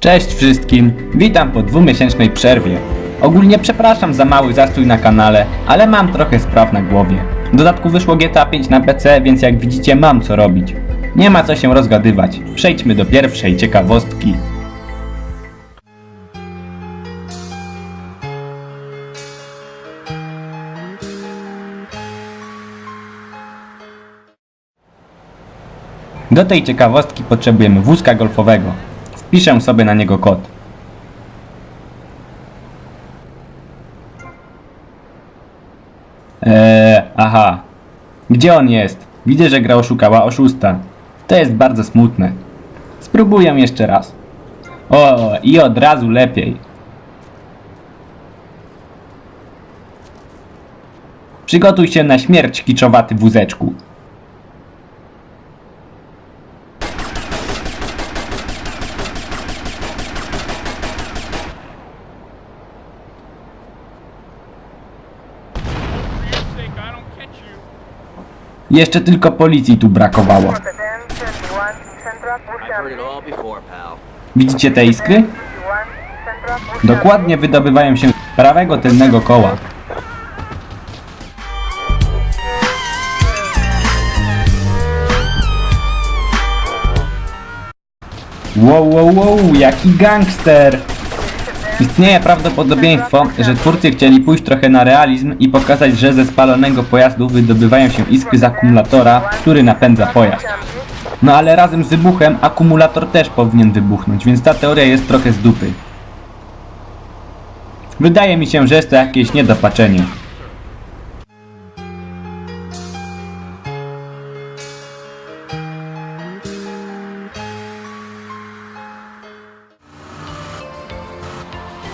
Cześć wszystkim, witam po dwumiesięcznej przerwie. Ogólnie przepraszam za mały zastój na kanale, ale mam trochę spraw na głowie. W dodatku wyszło GTA 5 na PC, więc jak widzicie mam co robić. Nie ma co się rozgadywać, przejdźmy do pierwszej ciekawostki. Do tej ciekawostki potrzebujemy wózka golfowego. Wpiszę sobie na niego kod. Eee, aha. Gdzie on jest? Widzę, że gra oszukała oszusta. To jest bardzo smutne. Spróbuję jeszcze raz. O, i od razu lepiej. Przygotuj się na śmierć, kiczowaty wózeczku. Jeszcze tylko policji tu brakowało. Ten 71 Central Heard it Ocean. all before, pal. Widzicie te iskry? 71 Central Ocean. Dokładnie wydobywają się z prawego tylnego koła. Wow, wow, wow, jaki gangster! Istnieje prawdopodobieństwo, że twórcy chcieli pójść trochę na realizm i pokazać, że ze spalonego pojazdu wydobywają się iskry z akumulatora, który napędza pojazd. No ale razem z wybuchem akumulator też powinien wybuchnąć, więc ta teoria jest trochę z dupy. Wydaje mi się, że jest to jakieś niedopatrzenie.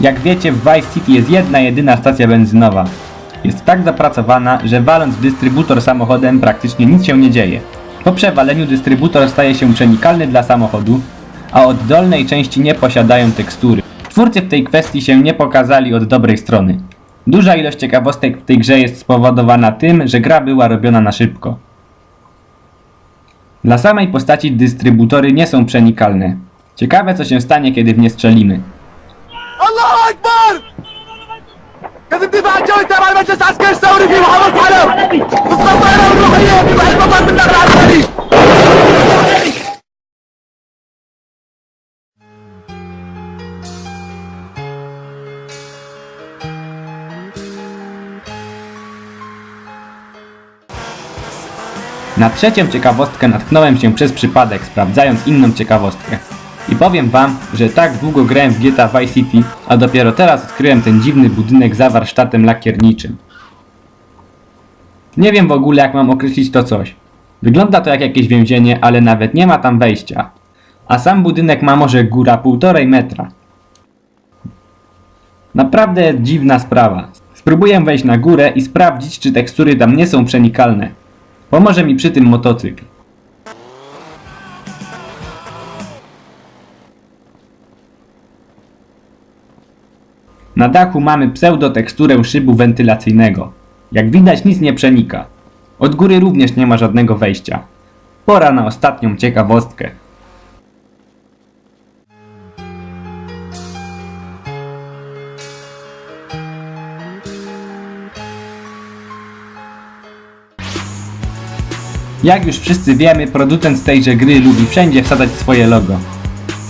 Jak wiecie, w Vice City jest jedna jedyna stacja benzynowa. Jest tak zapracowana, że waląc w dystrybutor samochodem praktycznie nic się nie dzieje. Po przewaleniu dystrybutor staje się przenikalny dla samochodu, a od dolnej części nie posiadają tekstury. Twórcy w tej kwestii się nie pokazali od dobrej strony. Duża ilość ciekawostek w tej grze jest spowodowana tym, że gra była robiona na szybko. Dla samej postaci dystrybutory nie są przenikalne. Ciekawe co się stanie, kiedy w nie strzelimy. الله اكبر كذب دفاع الجوي تبع المجلس العسكري الثوري في محافظة حلب بالضبط انا والروحية في بعد مطار بالنقل العسكري Na trzecią ciekawostkę natknąłem się przez przypadek, sprawdzając inną ciekawostkę. I powiem wam, że tak długo grałem w GTA Vice City, a dopiero teraz odkryłem ten dziwny budynek za warsztatem lakierniczym. Nie wiem w ogóle jak mam określić to coś. Wygląda to jak jakieś więzienie, ale nawet nie ma tam wejścia. A sam budynek ma może góra półtorej metra. Naprawdę dziwna sprawa. Spróbuję wejść na górę i sprawdzić, czy tekstury tam nie są przenikalne. Pomoże mi przy tym motocykl. Na dachu mamy pseudoteksturę szybu wentylacyjnego. Jak widać nic nie przenika. Od góry również nie ma żadnego wejścia. Pora na ostatnią ciekawostkę. Jak już wszyscy wiemy, producent tejże gry lubi wszędzie wsadzać swoje logo.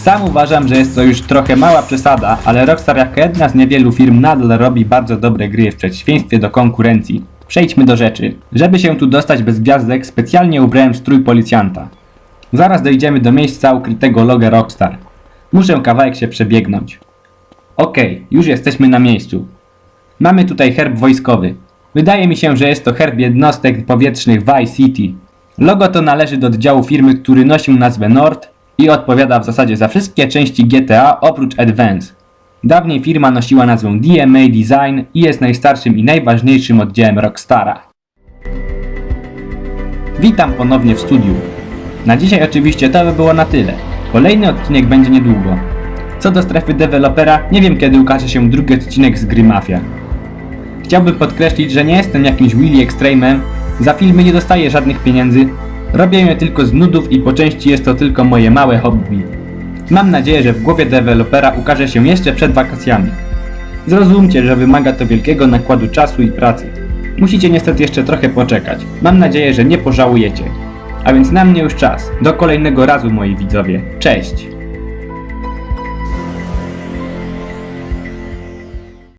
Sam uważam, że jest to już trochę mała przesada, ale Rockstar jako jedna z niewielu firm nadal robi bardzo dobre gry w przeciwieństwie do konkurencji. Przejdźmy do rzeczy. Żeby się tu dostać bez gwiazdek, specjalnie ubrałem strój policjanta. Zaraz dojdziemy do miejsca ukrytego loga Rockstar. Muszę kawałek się przebiegnąć. Okej, już jesteśmy na miejscu. Mamy tutaj herb wojskowy. Wydaje mi się, że jest to herb jednostek powietrznych Vice City. Logo to należy do oddziału firmy, który nosił nazwę Nord i odpowiada w zasadzie za wszystkie części GTA oprócz Advance. Dawniej firma nosiła nazwę DMA Design i jest najstarszym i najważniejszym oddziałem Rockstara. Witam ponownie w studiu. Na dzisiaj oczywiście to by było na tyle. Kolejny odcinek będzie niedługo. Co do strefy dewelopera, nie wiem kiedy ukaże się drugi odcinek z gry Mafia. Chciałbym podkreślić, że nie jestem jakimś Willy Extremem, za filmy nie dostaję żadnych pieniędzy, robię je tylko z nudów i po części jest to tylko moje małe hobby. Mam nadzieję, że w głowie dewelopera ukaże się jeszcze przed wakacjami. Zrozumcie, że wymaga to wielkiego nakładu czasu i pracy. Musicie niestety jeszcze trochę poczekać. Mam nadzieję, że nie pożałujecie. A więc na mnie już czas. Do kolejnego razu moi widzowie. Cześć!